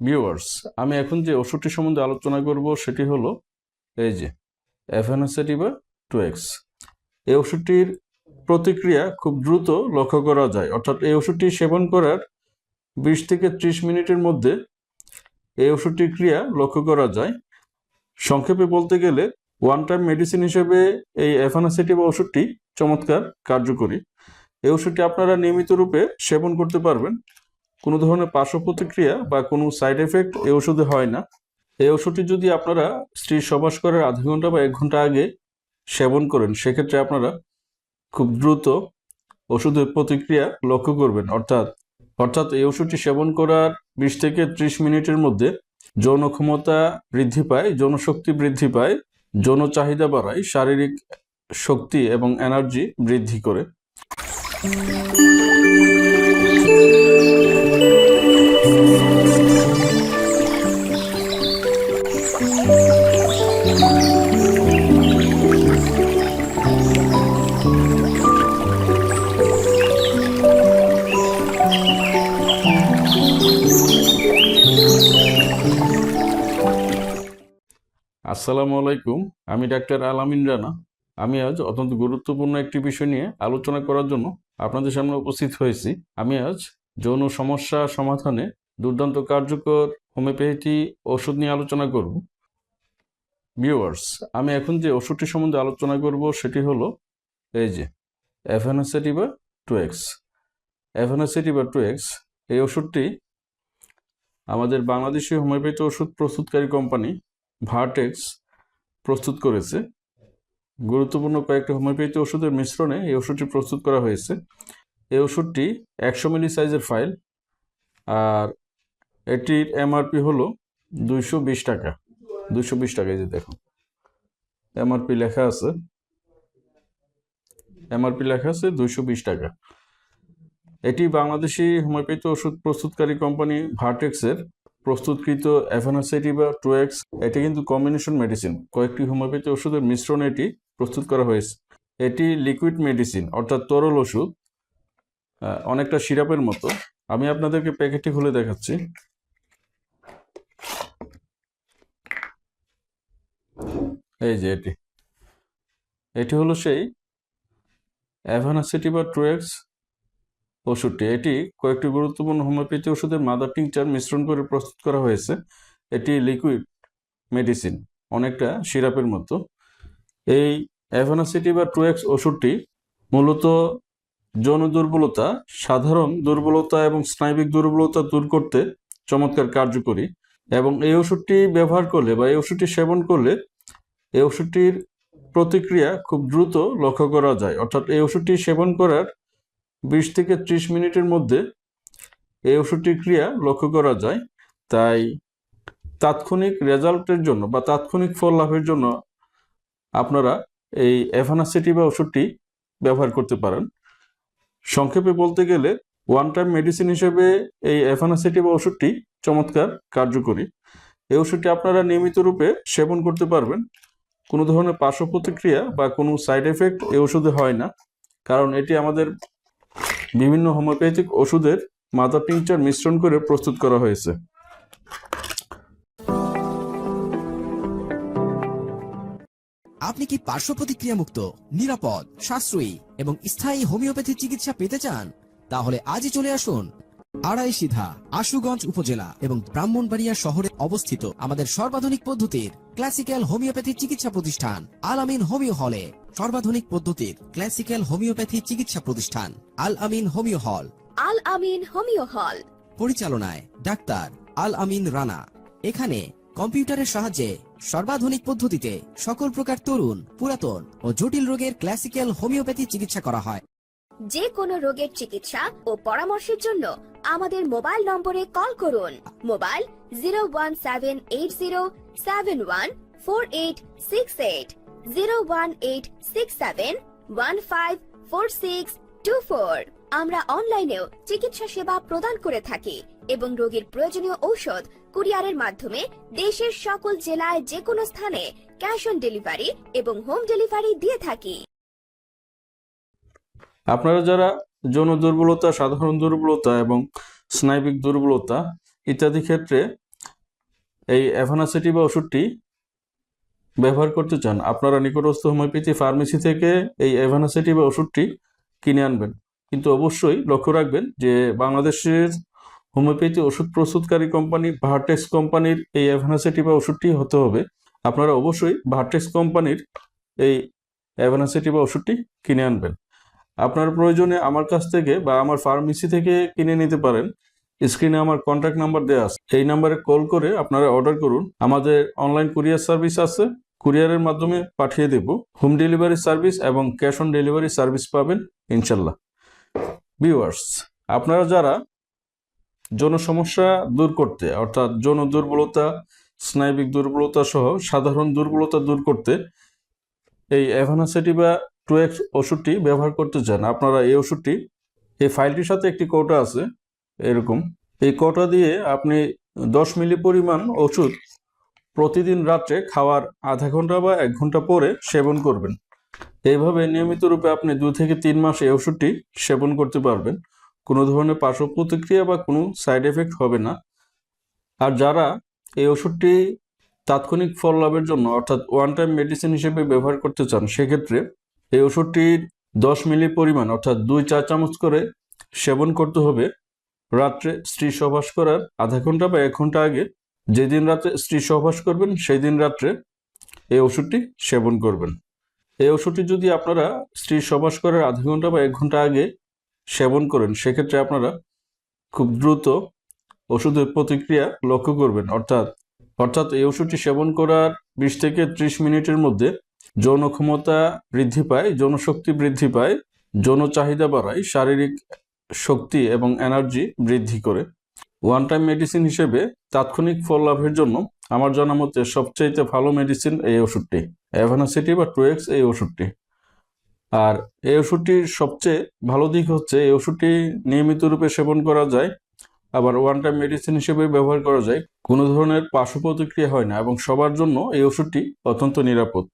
Viewers আমি এখন যে ওষুধটি সম্বন্ধে আলোচনা করব সেটি হলো এই যে এফএনএসেটিভা টু এক্স এই ওষুধটির প্রতিক্রিয়া খুব দ্রুত লক্ষ্য করা যায়। অর্থাৎ এই ওষুধটি সেবন করার বিশ থেকে ত্রিশ মিনিটের মধ্যে এই ওষুধটির ক্রিয়া লক্ষ্য করা যায়। সংক্ষেপে বলতে গেলে ওয়ান টাইম মেডিসিন হিসেবে এই এফানাসেটিভ ওষুধটি চমৎকার কার্যকরী। এই ওষুধটি আপনারা নিয়মিত রূপে সেবন করতে পারবেন। কোনো ধরনের পার্শ্ব প্রতিক্রিয়া বা কোনো সাইড এফেক্ট এই ওষুধে হয় না। এই ওষুধটি যদি আপনারা স্ত্রীর সবাস করার আধা ঘণ্টা বা এক ঘণ্টা আগে সেবন করেন, সেক্ষেত্রে আপনারা খুব দ্রুত ওষুধের প্রতিক্রিয়া লক্ষ্য করবেন। অর্থাৎ অর্থাৎ এই ওষুধটি সেবন করার বিশ থেকে ত্রিশ মিনিটের মধ্যে যৌন ক্ষমতা বৃদ্ধি পায়, যৌন শক্তি বৃদ্ধি পায়, যৌন চাহিদা বাড়ায়, শারীরিক শক্তি এবং এনার্জি বৃদ্ধি করে। আসসালামু আলাইকুম। আমি ডাক্তার আলামিন রানা। আমি আজ অত্যন্ত গুরুত্বপূর্ণ একটি বিষয় নিয়ে আলোচনা করার জন্য আপনাদের সামনে উপস্থিত হয়েছি। আমি আজ যৌন সমস্যা সমাধানে দুর্দান্ত কার্যকর হোমিওপ্যাথি ওষুধ নিয়ে আলোচনা করব। ভিউয়ার্স আমি এখন যে ওষুধটি সম্বন্ধে আলোচনা করব সেটি হলো এই যে এফএনএসেটিভা টু এক্স। এফএনএসেটিভা টু এক্স এই ওষুধটি আমাদের বাংলাদেশি হোমিওপ্যাথি ওষুধ প্রস্তুতকারী কোম্পানি ভার্টেক্স প্রস্তুত করেছে। গুরুত্বপূর্ণ কয়েকটি হোমিওপ্যাথি ওষুধের মিশ্রণে এই ওষুধটি প্রস্তুত করা হয়েছে। এই ওষুধটি একশো মিলি সাইজের ফাইল আর এটির এমআরপি হলো দুইশো বিশ টাকা। দুইশো বিশ টাকা, এই যে দেখুন এমআরপি লেখা আছে। এমআরপি লেখা আছে দুইশো বিশ টাকা। এটি বাংলাদেশি হোমিওপ্যাথি ওষুধ প্রস্তুতকারী কোম্পানি ভার্টেক্সের প্রস্তুতকৃত অ্যাভানাসেটিভা টু এক্স, এটি কিন্তু কম্বিনেশন মেডিসিন। কয়েকটি হোমিওপ্যাথি ওষুধের মিশ্রণে এটি প্রস্তুত করা হয়েছে। এটি লিকুইড মেডিসিন, অর্থাৎ তরল ওষুধ অনেকটা সিরাপের মতো। আমি আপনাদেরকে প্যাকেটটি খুলে দেখাচ্ছি। এই যে এটি। এটি হলো সেই অ্যাভানাসেটিভা টু এক্স ওষুধটি। এটি কয়েকটি গুরুত্বপূর্ণ হোমিওপ্যাথি ওষুধের মাদার টিংচার মিশ্রণ করে প্রস্তুত করা হয়েছে। এটি লিকুইড মেডিসিন, অনেকটা সিরাপের মতো। এই অ্যাভানাসিটি বা টু এক্স ওষুধটি মূলত যৌন দুর্বলতা, সাধারণ দুর্বলতা এবং স্নায়বিক দুর্বলতা দূর করতে চমৎকার কার্যকরী এবং এই ওষুধটি ব্যবহার করলে বা এই ওষুধটি সেবন করলে এই ওষুধটির প্রতিক্রিয়া খুব দ্রুত লক্ষ্য করা যায়। অর্থাৎ এই ওষুধটি সেবন করার বিশ থেকে ত্রিশ মিনিটের মধ্যে এই ওষুধটির ক্রিয়া লক্ষ্য করা যায়। তাই তাৎক্ষণিক রেজাল্টের জন্য বা তাৎক্ষণিক ফল লাভের জন্য আপনারা এই অ্যাভানাসিটি বা ওষুধটি ব্যবহার করতে পারেন। সংক্ষেপে বলতে গেলে ওয়ান টাইম মেডিসিন হিসেবে এই এফানাসিটিভা ওষুধটি চমৎকার, কার্যকরী। এই ওষুধটি আপনারা নিয়মিত রূপে সেবন করতে পারবেন। কোনো ধরনের পার্শ্ব প্রতিক্রিয়া বা কোনো সাইড এফেক্ট এই ওষুধে হয় না। কারণ এটি আমাদের বিভিন্ন হোমিওপ্যাথিক ওষুধের মাদার টিংচার মিশ্রণ করে প্রস্তুত করা হয়েছে। আপনি কি পার্শ্ব প্রতিক্রিয়া মুক্ত, নিরাপদ, সাশ্রয়ী এবং স্থায়ী হোমিওপ্যাথি চিকিৎসা পেতে চান? তাহলে আজই চলে আসুন আড়াই সিধা, আশুগঞ্জ উপজেলা এবং ব্রাহ্মণবাড়িয়া শহরে অবস্থিত আমাদের সর্বাধুনিক পদ্ধতির ক্লাসিক্যাল হোমিওপ্যাথি চিকিৎসা প্রতিষ্ঠান আল আমিন হোমিও হলে। সর্বাধুনিক পদ্ধতির ক্লাসিক্যাল হোমিওপ্যাথি চিকিৎসা প্রতিষ্ঠান আল আমিন হোমিও হল। আল আমিন হোমিও হল। পরিচালনায় ডাক্তার আল আমিন রানা। এখানে কম্পিউটারের সাহায্যে সর্বাধুনিক পদ্ধতিতে সকল প্রকার তরুণ পুরাতন ও জটিল রোগের ক্লাসিক্যাল হোমিওপ্যাথি চিকিৎসা করা হয়। যে কোনো রোগের চিকিৎসা ও পরামর্শের জন্য আমাদের মোবাইল নম্বরে কল করুন। Mobile zero one seven eight zero seven one four eight six eight zero one eight six seven one five four six two four আমরা অনলাইনেও চিকিৎসা সেবা প্রদান করে থাকি এবং রোগীর প্রয়োজনীয় ঔষধ কুরিয়ারের মাধ্যমে দেশের সকল জেলায় যে কোনো স্থানে ক্যাশ অন ডেলিভারি এবং হোম ডেলিভারি দিয়ে থাকি। আপনারা যারা যৌন দুর্বলতা, সাধারণ দুর্বলতা এবং স্নায়বিক দুর্বলতা ইত্যাদি ক্ষেত্রে এই অ্যাভানাসিটি বা ওষুধটি ব্যবহার করতে চান, আপনারা নিকটস্থ হোমিওপ্যাথি ফার্মেসি থেকে এই অ্যাভানাসেটিভা ওষুধটি কিনে আনবেন। কিন্তু অবশ্যই লক্ষ্য রাখবেন যে বাংলাদেশের হোমিওপ্যাথি ওষুধ প্রস্তুতকারী কোম্পানি ভার্টেক্স কোম্পানির এই অ্যাভানাসেটিভা ওষুধটি হতে হবে। আপনারা অবশ্যই ভার্টেক্স কোম্পানির এই অ্যাভানাসেটিভা ওষুধটি কিনে আনবেন। আপনার প্রয়োজনে আমার কাছ থেকে বা আমার ফার্মেসি থেকে কিনে নিতে পারেন। স্ক্রিনে আমার কন্ট্যাক্ট নাম্বার দেওয়া আছে। এই নাম্বারে কল করে আপনারা অর্ডার করুন। আমাদের অনলাইন কুরিয়ার সার্ভিস আছে। কুরিয়ারের মাধ্যমে পাঠিয়ে দেব। হোম ডেলিভারি সার্ভিস এবং ক্যাশ অন ডেলিভারি সার্ভিস পাবেন, ইনশাল্লাহ। ভিউয়ার্স, আপনারা যারা যৌন সমস্যা দূর করতে, অর্থাৎ যৌন দুর্বলতা, স্নায়বিক দুর্বলতা সহ সাধারণ দুর্বলতা দূর করতে এই অ্যাভানাসেটিভা টু এক্স ওষুধটি ব্যবহার করতে চান, আপনারা এই ওষুধটি, এই ফাইলটির সাথে একটি কৌটা আছে, এরকম। এই কৌটা দিয়ে আপনি দশ মিলি পরিমাণ ওষুধ প্রতিদিন রাত্রে খাওয়ার আধা ঘণ্টা বা এক ঘণ্টা পরে সেবন করবেন। এইভাবে নিয়মিত রূপে আপনি দু থেকে তিন মাস এই ওষুধটি সেবন করতে পারবেন। কোনো ধরনের পার্শ্ব প্রতিক্রিয়া বা কোনো সাইড এফেক্ট হবে না। আর যারা এই ওষুধটি তাৎক্ষণিক ফল লাভের জন্য অর্থাৎ ওয়ান টাইম মেডিসিন হিসেবে ব্যবহার করতে চান, সেক্ষেত্রে এই ওষুধটির দশ মিলি পরিমাণ অর্থাৎ দুই চা চামচ করে সেবন করতে হবে। রাত্রে স্ত্রী সহবাস করার আধা ঘণ্টা বা এক ঘণ্টা আগে যেদিন রাত্রে স্ত্রী সহবাস করবেন সেই দিন রাত্রে এই ওষুধটি সেবন করবেন। এই ওষুধটি যদি আপনারা স্ত্রী সহবাস করার আধ ঘণ্টা বা এক ঘণ্টা আগে সেবন করেন, সেক্ষেত্রে আপনারা খুব দ্রুত ওষুধের প্রতিক্রিয়া লক্ষ্য করবেন। অর্থাৎ অর্থাৎ এই ওষুধটি সেবন করার বিশ থেকে ত্রিশ মিনিটের মধ্যে যৌন ক্ষমতা বৃদ্ধি পায়, যৌন শক্তি বৃদ্ধি পায়, যৌন চাহিদা বাড়ায়, শারীরিক শক্তি এবং এনার্জি বৃদ্ধি করে। ওয়ান টাইম মেডিসিন হিসেবে তাৎক্ষণিক ফল লাভের জন্য আমার জানা মতে সবচাইতে ভালো মেডিসিন এই ওষুধটি। অ্যাভানাসিটি বা টুয়েক্স এই ওষুধটি। আর এই ওষুধটির সবচেয়ে ভালো দিক হচ্ছে এই ওষুধটি নিয়মিত রূপে সেবন করা যায়, আবার ওয়ান টাইম মেডিসিন হিসেবে ব্যবহার করা যায়। কোনো ধরনের পার্শ্ব প্রতিক্রিয়া হয় না এবং সবার জন্য এই ওষুধটি অত্যন্ত নিরাপদ।